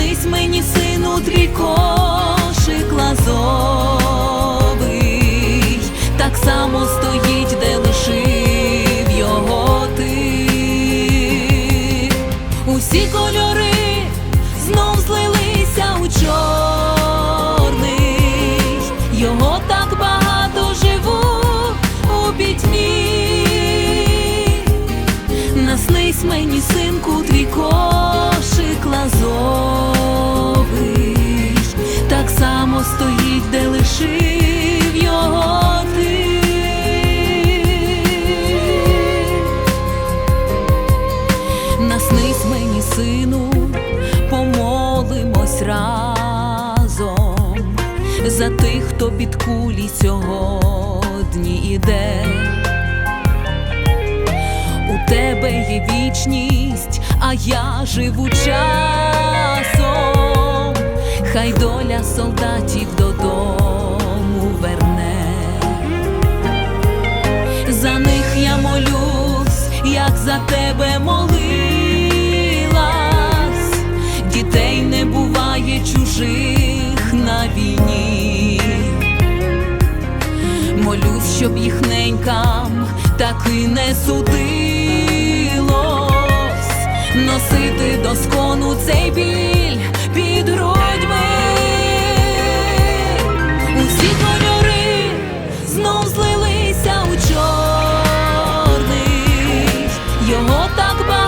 Наснись мені, сину, твій кошик лазовий, помолимось разом за тих, хто під кулі сьогодні іде. У тебе є вічність, а я живу часом. Хай доля солдатів додому ненькам таки не судилось носити до скону цей біль під грудьми. Усі кольори знов злилися у чорний, його так багато